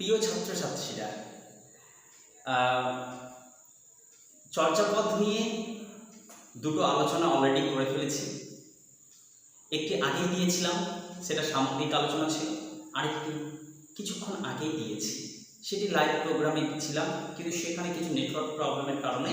প্রিয় ছাত্রছাত্রীরা আহ, চর্যাপদ নিয়ে দুটো আলোচনা অলরেডি করে ফেলেছি। একটি আগেই দিয়েছিলাম সেটা সামগ্রিক আলোচনা ছিল। আরেকটি কিছুক্ষণ আগেই দিয়েছি। সেটি লাইভ প্রোগ্রামে ছিলাম কিন্তু সেখানে কিছু নেটওয়ার্ক প্রবলেমের কারণে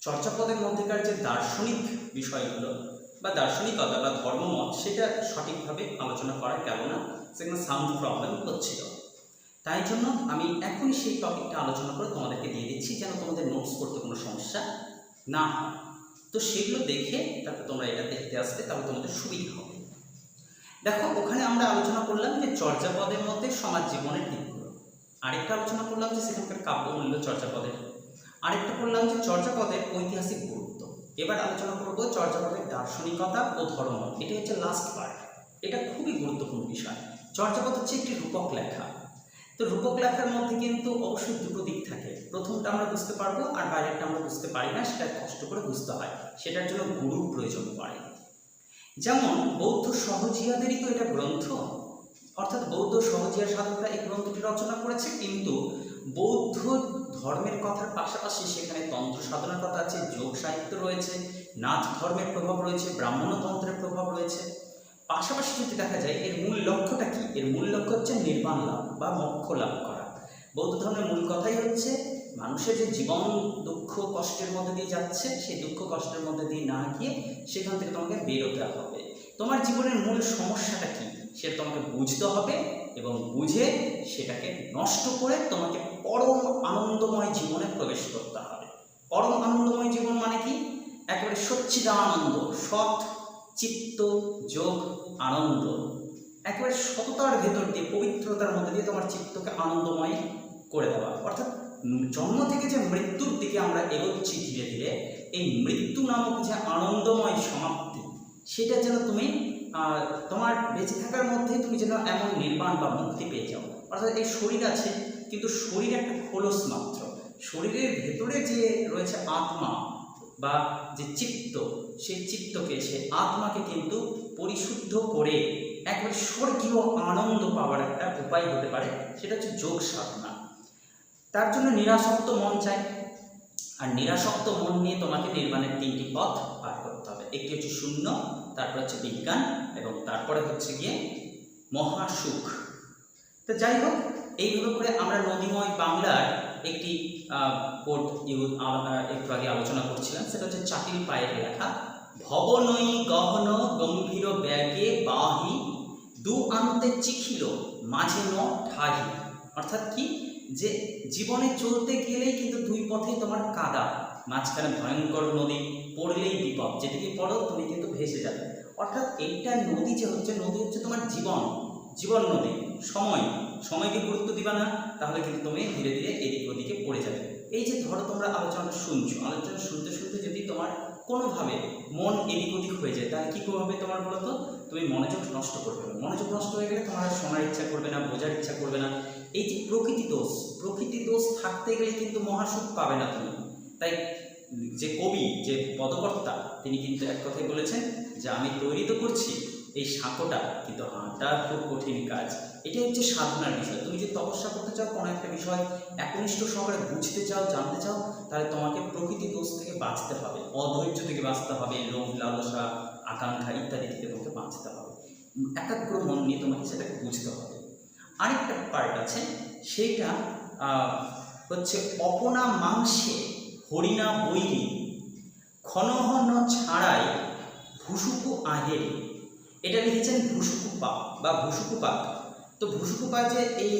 চর্যাপদের মধ্যেকার যে দার্শনিক বিষয়গুলো বা দার্শনিকতা বা ধর্মমত সেটা সঠিকভাবে আলোচনা করা গেল না, সেখানে সাউন্ড প্রবলেম হচ্ছিল। তাই জন্য আমি এখনই সেই টপিকটা আলোচনা করে তোমাদেরকে দিয়ে দিচ্ছি যেন তোমাদের নোটস করতে কোনো সমস্যা না তো সেগুলো দেখে তারপর তোমরা এটা দেখতে আসবে, তাহলে তোমাদের সুবিধা হবে। দেখো, ওখানে আমরা আলোচনা করলাম যে চর্যাপদের মধ্যে সমাজ জীবনের দিকগুলো। আরেকটা আলোচনা করলাম যে সেখানকার কাব্যমূল্য চর্যাপদের। আরেকটা করলাম যে চর্যাপদের ঐতিহাসিক এবার আলোচনা করব চর্যাপদের দার্শনিকতা ও ধর্ম। এটা হচ্ছে লাস্ট পার্ট এটা খুবই গুরুত্বপূর্ণ বিষয়। চর্যাপদ হচ্ছে একটি রূপক লেখা। তো রূপক লেখার মধ্যে কিন্তু অবশ্যই দুটো দিক থাকে। প্রথমটা আমরা বুঝতে পারব আর বাইরেরটা আমরা বুঝতে পারি না, সেটা কষ্ট করে বুঝতে হয়। সেটার জন্য গুরুর প্রয়োজন পড়ে। যেমন, বৌদ্ধ সহজিয়াদেরই তো এটা গ্রন্থ। অর্থাৎ বৌদ্ধ সহজিয়া সাধকরা এই গ্রন্থটি রচনা করেছে, কিন্তু বৌদ্ধ ধর্মের কথার পাশাপাশি সেখানে তন্ত্র সাধনার কথা আছে, যোগ সাহিত্য রয়েছে নাচ ধর্মের প্রভাব রয়েছে, ব্রাহ্মণতন্ত্রের প্রভাব রয়েছে। পাশাপাশি যদি দেখা যায়, এর মূল লক্ষ্যটা কি? এর মূল লক্ষ্য হচ্ছে নির্বাণ লাভ বা মোক্ষ লাভ করা। বৌদ্ধ ধর্মের মূল কথাই হচ্ছে, মানুষের যে জীবন দুঃখ কষ্টের মধ্যে দিয়ে যাচ্ছে, সেই দুঃখ কষ্টের মধ্যে দিয়ে না গিয়ে সেখান থেকে তোমাকে বেরোতে হবে। তোমার জীবনের মূল সমস্যাটা কি? সেটা তোমাকে বুঝতে হবে এবং বুঝে সেটাকে নষ্ট করে তোমাকে পরম আনন্দময় জীবনে প্রবেশ করতে হবে। পরম আনন্দময় জীবন মানে কি? একেবারে সচ্চিদানন্দ, সৎ চিত্ত, যোগ, আনন্দ। একেবারে সততার ভেতর দিয়ে, পবিত্রতার মধ্যে দিয়ে তোমার চিত্তকে আনন্দময় করে দেওয়া। অর্থাৎ জন্ম থেকে যে মৃত্যুর দিকে আমরা এগোচ্ছি ধীরে ধীরে, এই মৃত্যু নামক যে আনন্দময় সমাপ্তি, সেটা যেন তুমি তোমার বেঁচে থাকার মধ্যে তুমি যেন এমন নির্মাণ বা মুক্তি পেয়ে যাও। অর্থাৎ এই শরীর আছে কিন্তু শরীর একটা খোলস মাত্র। শরীরের ভেতরে যে রয়েছে আত্মা বা যে চিত্ত, সেই চিত্তকে সে আত্মাকে কিন্তু পরিশুদ্ধ করে একবারে স্বর্গীয় আনন্দ পাওয়ার একটা উপায় হতে পারে, সেটা হচ্ছে যোগ সাধনা। তার জন্য নিরাসক্ত মন চাই। আর নিরাসক্ত মন নিয়ে তোমাকে নির্মাণের তিনটি পথ পার করতে হবে। একটি হচ্ছে শূন্য, তারপর হচ্ছে বিজ্ঞান, এবং তারপরে হচ্ছে গিয়ে মহাসুখ। তো যাই হোক এইভাবে করে আমরা নদীময় বাংলার একটি কোর্ট ইউজ একটু আগে আলোচনা করছিলাম, সেটা হচ্ছে চাটিল পায়ের লেখা। ভবনই গহন গম্ভীর ব্যাগে বাহি, দু আনতে চিখিল, মাঝে ন ঠাহি। অর্থাৎ কি? যে জীবনে চলতে গেলেই কিন্তু দুই পথেই তোমার কাদা। মাঝখানে ভয়ঙ্কর নদী, পড়লেই বিপদ। যেদিকে পড়ো, তুমি কিন্তু ভেসে যাবে। অর্থাৎ এইটা নদী যে হচ্ছে, নদী হচ্ছে তোমার জীবন। জীবন নদী, সময়। সময়কে গুরুত্ব দিবা না, তাহলে কিন্তু তুমি ধীরে ধীরে এদিক ওদিকে পড়ে যাবে। এই যে ধরো তোমরা আলোচনা শুনছো, আলোচনা শুনতে শুনতে যদি তোমার কোনোভাবে মন এদিক ওদিক হয়ে যায়, তাহলে কী হবে তোমার বলতো? তুমি মনোযোগ নষ্ট করবে না। মনোযোগ নষ্ট হয়ে গেলে তোমার শোনার ইচ্ছা করবে না, বোঝার ইচ্ছা করবে না। এই যে প্রকৃতি দোষ প্রকৃতি দোষ থাকতে গেলে কিন্তু মহাসুখ পাবে না তুমি। তাই যে কবি, যে পদকর্তা, তিনি কিন্তু এক কথাই বলেছেন যে, আমি তৈরি তো করছি এই সাঁকোটা কিন্তু হাঁটা খুব কঠিন কাজ। এটাই হচ্ছে সাধনার বিষয়। তুমি যদি তপস্যা করতে চাও, কোনো একটা বিষয় একনিষ্ঠ সহকারে বুঝতে চাও, জানতে চাও, তাহলে তোমাকে প্রকৃতি দোষ থেকে বাঁচতে হবে। অধৈর্য থেকে বাঁচতে হবে লোভ লালসা, আকাঙ্ক্ষা ইত্যাদি থেকে তোমাকে বাঁচতে হবে। একাগ্র মন নিয়ে তোমাকে সেটাকে বুঝতে হবে। আরেকটা পার্ট আছে, সেইটা হচ্ছে অপনা মাংসে হরিণা বৈরি ক্ষণহন ছাড়াই ভুসুকু আহেরি। এটা লিখেছেন ভুসুকুপা বা ভুসুকুপা তো ভুসুকুপা যে এই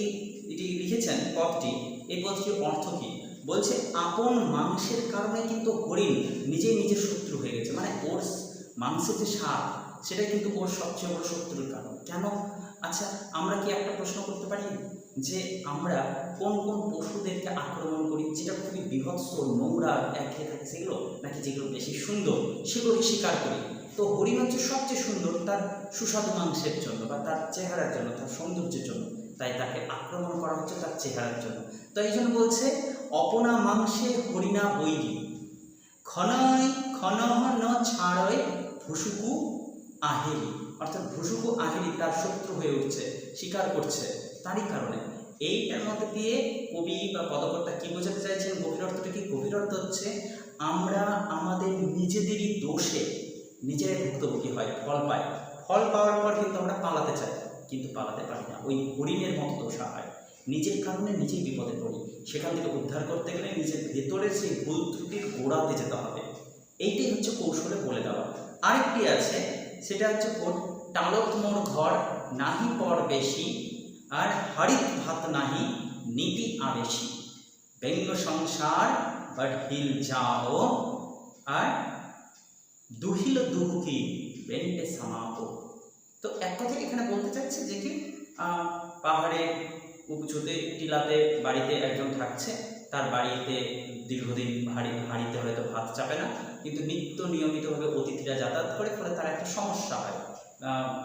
এটি লিখেছেন পদটি, এই পদটির অর্থ কী? বলছে আপন মাংসের কারণে কিন্তু হরিণ নিজেই নিজের শত্রু হয়ে গেছে। মানে ওর মাংসের যে স্বাদ সেটা কিন্তু ওর সবচেয়ে বড় শত্রুর কারণ। কেন? আচ্ছা আমরা কি একটা প্রশ্ন করতে পারি? যে আমরা কোন কোন পশুদেরকে আক্রমণ করি, যেটা খুবই বিভৎস নোংরা, একঘেয়ে থাকে, সেগুলো? নাকি যেগুলো বেশি সুন্দর, সেগুলোকে শিকার করি? তো হরিণ হচ্ছে সবচেয়ে সুন্দর তার সুস্বাদু মাংসের জন্য বা তার চেহারার জন্য, তার সৌন্দর্যের জন্য। তাই তাকে আক্রমণ করা হচ্ছে তার চেহারার জন্য। তো এই জন্য বলছে, অপনা মাংসে হরিণা বৈরি। ক্ষণয় ক্ষণহ ন ছাড়য় ভুসুকু আহেরি। অর্থাৎ ভুসুকু আহেরি তার শত্রু হয়ে উঠছে স্বীকার করছে। তারই কারণে এইটার মধ্যে দিয়ে কবি বা পদকর্তা কি বোঝাতে চাইছেন? গভীর অর্থটা কি? গভীর অর্থ হচ্ছে, আমরা আমাদের নিজেদেরই দোষে নিজেরাই ভুক্তভোগী হয়, ফল পাই ফল পাওয়ার পর কিন্তু আমরা পালাতে চাই, কিন্তু পালাতে পারি না। ওই হরিণের মতো দোষা হয়। নিজের কারণে নিজেই বিপদে পড়ি। সেখান থেকে উদ্ধার করতে গেলে নিজের ভেতরের সেই ভুল ত্রুটির গোড়াতে যেতে হবে। এইটাই হচ্ছে কৌশলে বলে দেওয়া। আরেকটি আছে, সেটা হচ্ছে টালত মোর ঘর নাহি পর বেশি, আর হারিত ভাত নাহি নীতি আবেশি। ব্যঙ্গ সংসার, বাট হিল যাও, আর দুহিল দুহুকি বেন্টে সামাপো। তো এক কথায় এখানে বলতে চাচ্ছে যে কি পাহাড়ে উঁচুতে টিলাতে, বাড়িতে একজন থাকছে, তার বাড়িতে দীর্ঘদিন হাড়ি, হাড়িতে হয়তো ভাত চাপে না, কিন্তু নিত্য নিয়মিতভাবে অতিথিরা যাতায়াত করে, ফলে তার একটা সমস্যা হয়।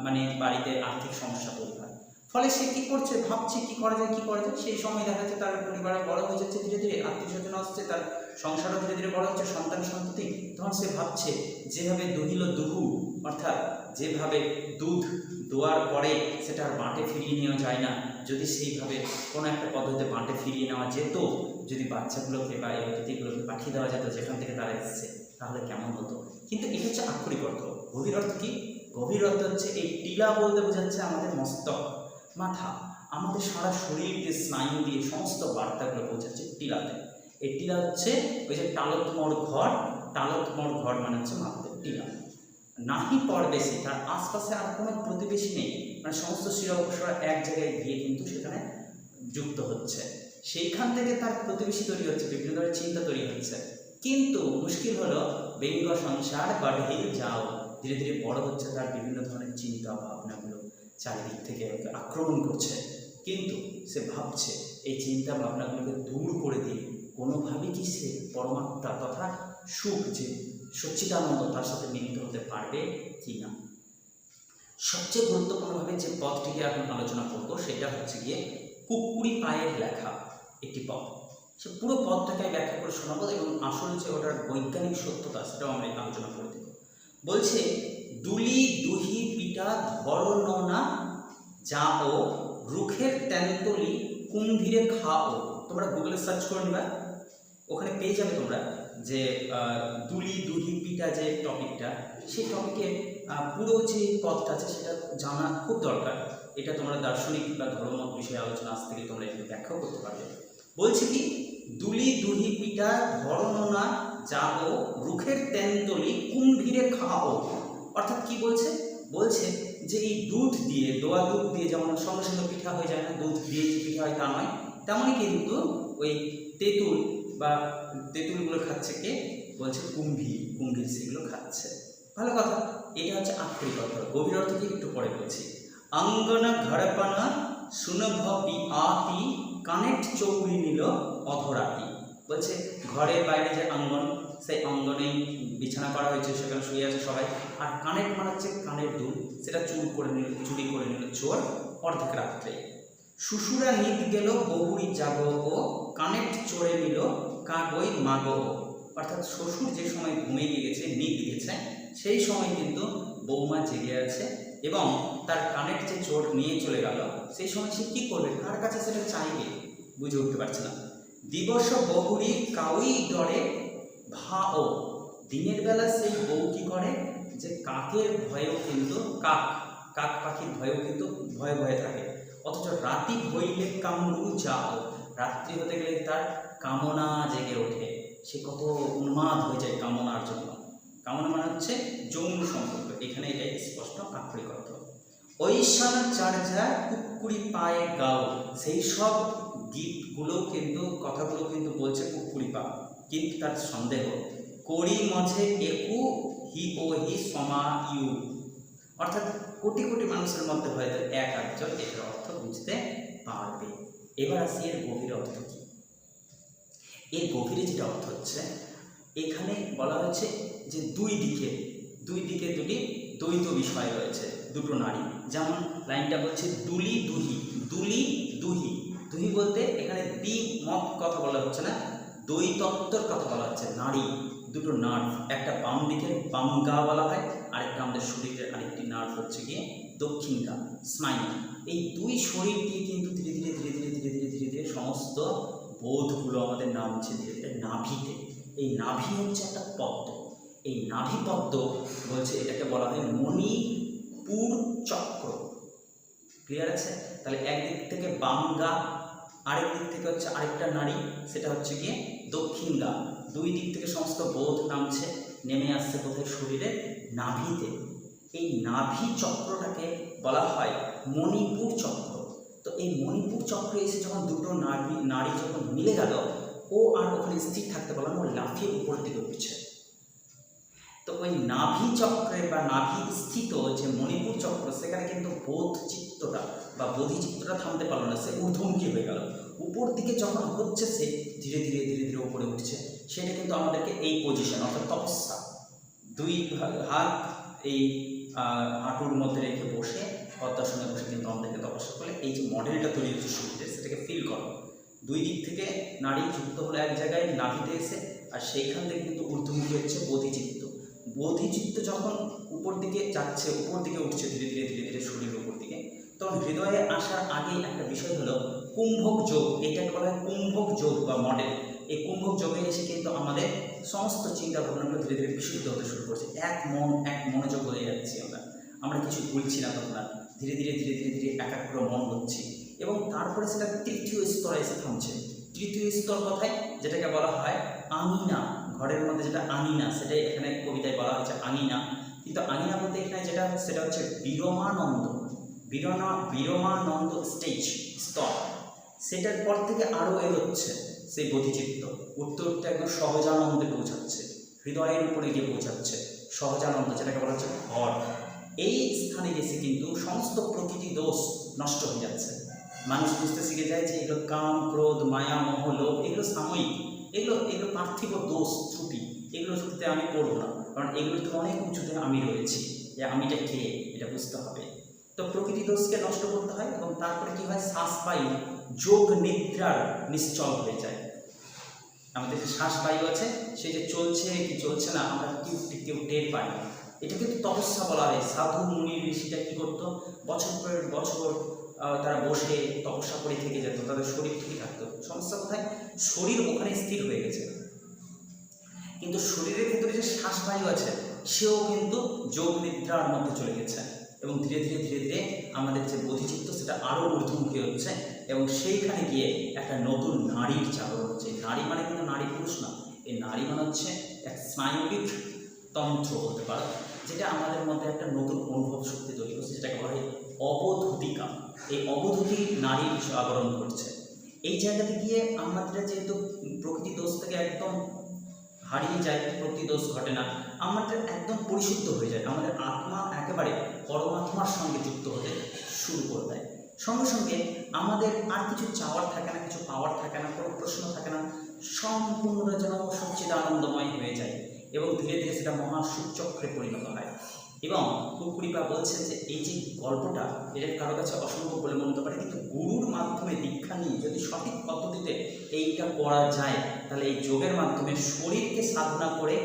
মানে বাড়িতে আর্থিক সমস্যা তৈরি হয়। ফলে সে কি করছে, ভাবছে, কি করা যায়, কি করা যায়? সেই সময় দেখা যাচ্ছে তার পরিবার বড় হয়ে যাচ্ছে, ধীরে ধীরে আত্মীয় স্বজন আসছে, তার সংসারও ধীরে ধীরে বড় হচ্ছে, সন্তান সন্ততি। তখন সে ভাবছে, যেভাবে দুহিল দুহু, অর্থাৎ যেভাবে দুধ দোয়ার পরে সেটা আর বাঁটে ফিরিয়ে নেওয়া যায় না, যদি সেইভাবে কোনো একটা পদ্ধতিতে বাঁটে ফিরিয়ে নেওয়া যেত, যদি বাচ্চাগুলোকে বা এই অতিথিগুলোকে পাঠিয়ে দেওয়া যেত যেখান থেকে তারা এসেছে, তাহলে কেমন হতো? কিন্তু এটা হচ্ছে আক্ষরিক অর্থ। গভীর অর্থ কি? গভীর অর্থ হচ্ছে এই টিলা বলতে বোঝাচ্ছে আমাদের মস্তক, মাথা। আমাদের সারা শরীরকে স্নায়ু দিয়ে সমস্ত বার্তাগুলো পৌঁছাচ্ছে টিলাতে। এই টিলা হচ্ছে ওই যে টালতমর ঘর টালতমর ঘর মানে হচ্ছে মাথাতে টিলা নাহি পরবেশী তার আশপাশে আর কোনো প্রতিবেশী নেই। মানে সমস্ত শিরা উপসরা এক জায়গায় গিয়ে কিন্তু সেখানে যুক্ত হচ্ছে। সেইখান থেকে তার প্রতিবেশী তৈরি হচ্ছে, বিভিন্ন ধরনের চিন্তা তৈরি হচ্ছে। কিন্তু মুশকিল হলো, ব্যঙ্গ সংসার বাড়িয়ে যাও। ধীরে ধীরে বড় হচ্ছে তার বিভিন্ন ধরনের চিন্তা, ভাবনাগুলো। চারিদিক থেকে আক্রমণ করছে। কিন্তু সে ভাবছে, এই চিন্তা ভাবনাগুলোকে দূর করে দিয়ে কোনোভাবেই কি সে পরমাত্মা তথা সুখ যে সচ্চিদানন্দ তার সাথে মিলিত হতে পারবে কি না? সবচেয়ে গুরুত্বপূর্ণভাবে যে পদটিকে এখন আলোচনা করব সেটা হচ্ছে গিয়ে কুকুরি পায়ের লেখা একটি পদ সে পুরো পদটাকে আমি ব্যাখ্যা করে শোনাবো এবং আসলে যে ওটার বৈজ্ঞানিক সত্যতা সেটাও আমরা আলোচনা করে দেব। বলছে, দুলি দুহি পিটা ধরনা যা ও রুখের তেন্তলি কুম্ভীরে খাও। তোমরা গুগলে সার্চ করে নিবা। ওখানে পেয়ে যাবে তোমরা যে দুলি দুহি পিটা যে টপিকটা, সেই টপিকে পুরো যে পথটা আছে সেটা জানা খুব দরকার। এটা তোমরা দার্শনিক বা ধর্মমত বিষয়ে আলোচনা আজ থেকে তোমরা একটু ব্যাখ্যাও করতে পারবে। বলছে কি, দুলি দুহি পিটা ধরনা যাও রুখের তেন্তলি কুম্ভীরে খাও। অর্থাৎ কি বলছে? বলছে যে এই দুধ দিয়ে, দোয়া দুধ দিয়ে যেমন সঙ্গে সঙ্গে পিঠা হয়ে যায় না, দুধ দিয়ে যে পিঠা হয় তা নয়, তেমনই কিন্তু ওই তেঁতুল বা তেঁতুলগুলো খাচ্ছে কে? বলছে কুম্ভীর কুম্ভীর সেগুলো খাচ্ছে। ভালো কথা। এটা হচ্ছে আক্ষরিক অর্থ। গভীর অর্থ কি? একটু পরে বলছি। অঙ্গনা ঘরপানা সুনভ আতি কানেক্ট চৌরি নিল অধরাতি। বলছে ঘরের বাইরে যে অঙ্গন সেই অঙ্গনেই বিছানা করা হয়েছে, সেখানে শুয়ে আছে সবাই। আর কানের মানে হচ্ছে কানের দুল। সেটা চুর করে নিল, চুরি করে নিল চোর অর্ধেক রাত্রে। শ্বশুরা নিত গেল বহুরি জাগ ও কানেক্ট চড়ে নিল কাগই মাগ অর্থাৎ শ্বশুর যে সময় ঘুমিয়ে গেছে নিত গেছে, সেই সময় কিন্তু বৌমা জেগে আছে এবং তার কানেক্ট যে চোর নিয়ে চলে গেল, সেই সময় সে কী করবে? কার কাছে সেটা চাইবে? বুঝে উঠতে পারছে না দিবস বহুরি কাউই ডরে ভাও। দিনের বেলা সেই বউ কি করে? যে কাকের ভয়েও কিন্তু কাক কাক পাখির ভয়েও কিন্তু ভয়ে ভয়ে থাকে। অথচ রাতি হইলে কামড়ু যাও। রাত্রি হতে গেলে তার কামনা জেগে ওঠে। সে কত উন্মাদ হয়ে যায় কামনার জন্য। কামনা মানে হচ্ছে যৌন সম্পর্ক। এখানে এটাই স্পষ্ট আক্ষরিক অর্থ। চার্জা কুকুরি পায়ে গাও। সেই সব গীতগুলো কিন্তু, কথাগুলো কিন্তু বলছে কুকুরি পা। কিন্তু তার সন্দেহ, করি মঝে একু হি ও হি সমা ইউ অর্থাৎ কোটি কোটি মানুষের মধ্যে হয়তো এক একজন এর অর্থ বুঝতে পারবে। এবার আসি এর গভীর অর্থ কি? এর গভীরে যেটা অর্থ হচ্ছে, এখানে বলা হয়েছে যে দুই দিকে দুই দিকে দুটি দ্বৈত বিষয় রয়েছে, দুটো নারী। যেমন লাইনটা বলছে, দুলি দুহি দুলি দুহি। দুহি বলতে এখানে দ্বি মত কথা বলা হচ্ছে না, দ্বৈতত্বর কথা বলা হচ্ছে, নারী। দুটো নার্ভ একটা বাম দিকে বাম গা বলা হয়, আরেকটা আমাদের শরীরের আরেকটি নার্ভ হচ্ছে গিয়ে দক্ষিণ গা স্নায়ু এই দুই শরীর দিয়ে কিন্তু ধীরে ধীরে ধীরে ধীরে ধীরে ধীরে ধীরে ধীরে সমস্ত বোধগুলো আমাদের নামছে ধীরে ধীরে, নাভিতে। এই নাভি হচ্ছে একটা পদ্ম। এই নাভি পদ্ম বলছে, এটাকে বলা হয় মণিপুর চক্র। ক্লিয়ার আছে? তাহলে একদিক থেকে বাম গা, আরেক দিক থেকে হচ্ছে আরেকটা নারী, সেটা হচ্ছে গিয়ে দক্ষিণ গা। দুই দিক থেকে সমস্ত বোধ নামছে, নেমে আসছে কোথায় শরীরে নাভিতে। এই নাভি চক্রটাকে বলা হয় মণিপুর চক্র। তো এই মণিপুর চক্রে এসে যখন দুটো নারী নারী যখন মিলে গেল, ও আর ওখানে স্থির থাকতে পারলাম ও লাফিয়ে উপর দিকে উঠছে। তো ওই নাভি চক্রে বা নাভি স্থিত যে মণিপুর চক্র, সেখানে কিন্তু বোধ চিত্তটা বা বোধি চিত্তটা থামতে পারল না, সে ঊর্ধ্বমুখী হয়ে গেল। উপর দিকে যখন হচ্ছে, সে ধীরে ধীরে ধীরে ধীরে উপরে উঠছে। সেটা কিন্তু আমাদেরকে এই পজিশন অর্থাৎ তপস্যা দুই হাত এই হাঁটুর মধ্যে রেখে বসে পদ্মাসনে বসে কিন্তু আমাদেরকে তপস্যা করলে এই যে মডেলটা তৈরি হচ্ছে শরীরে সেটাকে ফিল করো। দুই দিক থেকে নারী যুক্ত হলো এক জায়গায় নাভিতে এসে, আর সেইখান থেকে কিন্তু ঊর্ধ্বমুখী হচ্ছে বোধিচিত্ত। বোধিচিত্ত যখন উপর দিকে যাচ্ছে, উপর দিকে উঠছে ধীরে ধীরে ধীরে ধীরে শরীরের উপর দিকে, তখন হৃদয়ে আসার আগেই একটা বিষয় হলো কুম্ভক যোগ। এটাকে বলা হয় কুম্ভক যোগ বা মডেল এই কুম্ভক যোগে এসে কিন্তু আমাদের সমস্ত চিন্তা ভাবনাগুলো ধীরে ধীরে বিশুদ্ধ হতে শুরু করছে। এক মন, এক মনোযোগ হয়ে যাচ্ছি আমরা। আমরা কিছু বলছি না তখন ধীরে ধীরে ধীরে ধীরে ধীরে একাগ্র মন হচ্ছি। এবং তারপরে সেটা তৃতীয় স্তরে এসে থামছে। তৃতীয় স্তর কথায় যেটাকে বলা হয় আঙিনা। ঘরের মধ্যে যেটা আঙিনা, সেটাই এখানে কবিতায় বলা হয়েছে আঙিনা। কিন্তু আঙিনা বলতে এখানে যেটা, সেটা হচ্ছে বিরমানন্দ। বিরমা, বিরমানন্দ স্টেজ স্তর। সেটার পর থেকে আরও এগোচ্ছে। সেই বোধিচিত্ত উঠতে একদম সহজানন্দে পৌঁছাচ্ছে। হৃদয়ের উপরে গিয়ে পৌঁছাচ্ছে। সহজানন্দ, যেটাকে বলা হচ্ছে ঘর। এই স্থানে এসে কিন্তু সমস্ত প্রকৃতি দোষ নষ্ট হয়ে যাচ্ছে। মানুষ বুঝতে শিখে যায় যে এগুলো কাম, ক্রোধ, মায়া, মোহ, লোভ, এগুলো সাময়িক। এগুলো এগুলো পার্থিব দোষ, ত্রুটি। এগুলো সত্যি আমি করব না। কারণ এগুলো তো অনেক উঁচুতে আমি রয়েছি। যে আমিটা কে? এটা বুঝতে হবে। তো প্রকৃতি দোষকে নষ্ট করতে হয় এবং তারপরে কী হয়? শ্বাসবায়ু যোগ নিদ্রার নিশ্চল হয়ে যায়। আমাদের যে শ্বাসবায়ু আছে, সে যে চলছে কি চলছে না, আমরা কেউ কেউ টের পাই এটা কিন্তু তপস্যা বলা হয়। সাধু মুনি ঋষিটা কী করতো? বছর পর বছর তারা বসে তপস্যা করে থেকে যেত, তাদের শরীর ঠিক থাকতো। সমস্যা কোথায়? শরীর ওখানে স্থির হয়ে গেছে। কিন্তু শরীরের ভিতরে যে শ্বাসবায়ু আছে, সেও কিন্তু যোগ নিদ্রার মধ্যে চলে গেছে। এবং ধীরে ধীরে ধীরে ধীরে আমাদের যে বোধিচিত্ত, সেটা আরও ঊর্ধ্বমুখী হচ্ছে। এবং সেইখানে গিয়ে একটা নতুন নারীর জাগরণ হচ্ছে। নারী মানে কিন্তু নারী পুরুষ না, এই নারী মানে হচ্ছে এক স্নায়বিক তন্ত্র হতে পারে, যেটা আমাদের মধ্যে একটা নতুন অনুভব শক্তি তৈরি করছে, যেটাকে বলা হয় অবধূতিকা। এই অবধূতি নারীর জাগরণ ঘটছে এই জায়গাতে গিয়ে আমাদের যেহেতু প্রকৃতি দোষ থেকে একদম হারিয়ে যায়, প্রকৃতি দোষ ঘটে না, আমাদের একদম পরিশুদ্ধ হয়ে যায়, আমাদের আত্মা একেবারে পরমাত্মার সঙ্গে যুক্ত হতে শুরু করে দেয়। সঙ্গে সঙ্গে আমাদের আর কিছু চাওয়ার থাকে না, কিছু পাওয়ার থাকে না, কোনো প্রশ্ন থাকে না, সম্পূর্ণটা যেন সবচেয়ে আনন্দময় হয়ে যায় এবং ধীরে ধীরে সেটা মহাসূচক্রে পরিণত হয়। এবং কুকুরিপা বলছেন যে এই যে গল্পটা এটা কারও কাছে অসম্ভব বলে মনে হতে পারে, কিন্তু গুরুর মাধ্যমে দীক্ষা নিয়ে যদি সঠিক পদ্ধতিতে এইটা করা যায়, তাহলে এই যোগের মাধ্যমে শরীরকে সাধনা করে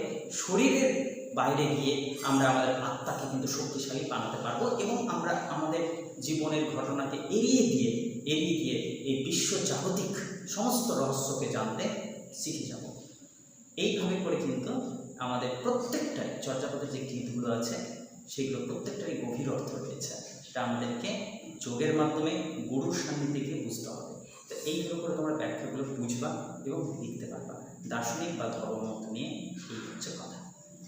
শরীরের বাইরে গিয়ে আমরা আমাদের আত্মাকে কিন্তু শক্তিশালী বানাতে পারব এবং আমরা আমাদের জীবনের ঘটনাকে এড়িয়ে দিয়ে এড়িয়ে গিয়ে এই বিশ্ব জাগতিক সমস্ত রহস্যকে জানতে শিখে যাব। এইভাবে করে কিন্তু আমাদের প্রত্যেকটাই চর্যাপদের যে গীতগুলো আছে, সেগুলো প্রত্যেকটাই গভীর অর্থ রয়েছে। সেটা আমাদেরকে যোগের মাধ্যমে গুরুর সান্নিধ্যে গিয়ে বুঝতে হবে। তো এইভাবে করে তোমরা ব্যাখ্যাগুলো বুঝবা এবং লিখতে পারবা। দার্শনিক বা ধর্মমত নিয়ে এই হচ্ছে কথা।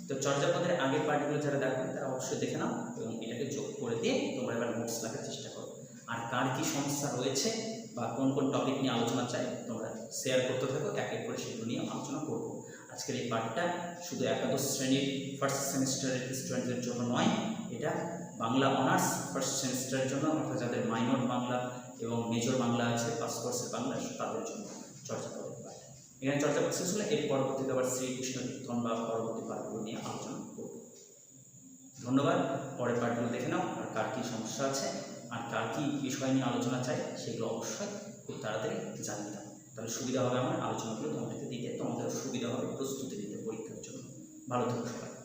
তো চর্যাপদের আগের পার্টগুলো যারা দেখবে তারা অবশ্যই দেখে নাও এবং এটাকে যোগ করে দিয়ে তোমরা এবার নোটস লেখার চেষ্টা করো। আর কার কী সমস্যা রয়েছে বা কোন কোন টপিক নিয়ে আলোচনা চাই তোমরা শেয়ার করতে থাকো, এক এক করে সেগুলো নিয়ে আলোচনা করব। আজকের এই পার্টটা শুধু একাদশ শ্রেণির ফার্স্ট সেমিস্টারের স্টুডেন্টদের জন্য নয়, এটা বাংলা অনার্স ফার্স্ট সেমিস্টারের জন্য, অর্থাৎ যাদের মাইনর বাংলা এবং মেজর বাংলা আছে পাস কোর্সের বাংলা তাদের জন্য চর্চাপদের পাঠ এখানে চর্চাপদ শেষ হলে এর পরবর্তীতে আবার শ্রীকৃষ্ণ কীর্তন বা পরবর্তী পাঠগুলো নিয়ে আলোচনা করব। ধন্যবাদ, পরের পাঠগুলো দেখে নাও, আর কার কী সমস্যা আছে আর কার কী বিষয় নিয়ে আলোচনা চাই সেগুলো অবশ্যই খুব তাড়াতাড়ি জানিয়ে দাও তাহলে সুবিধা হবে আমার আলোচনাগুলো তোমাদেরকে দিতে, তোমাদের সুবিধা হবে প্রস্তুতি দিতে পরীক্ষার জন্য। ভালো থাকো সবাই।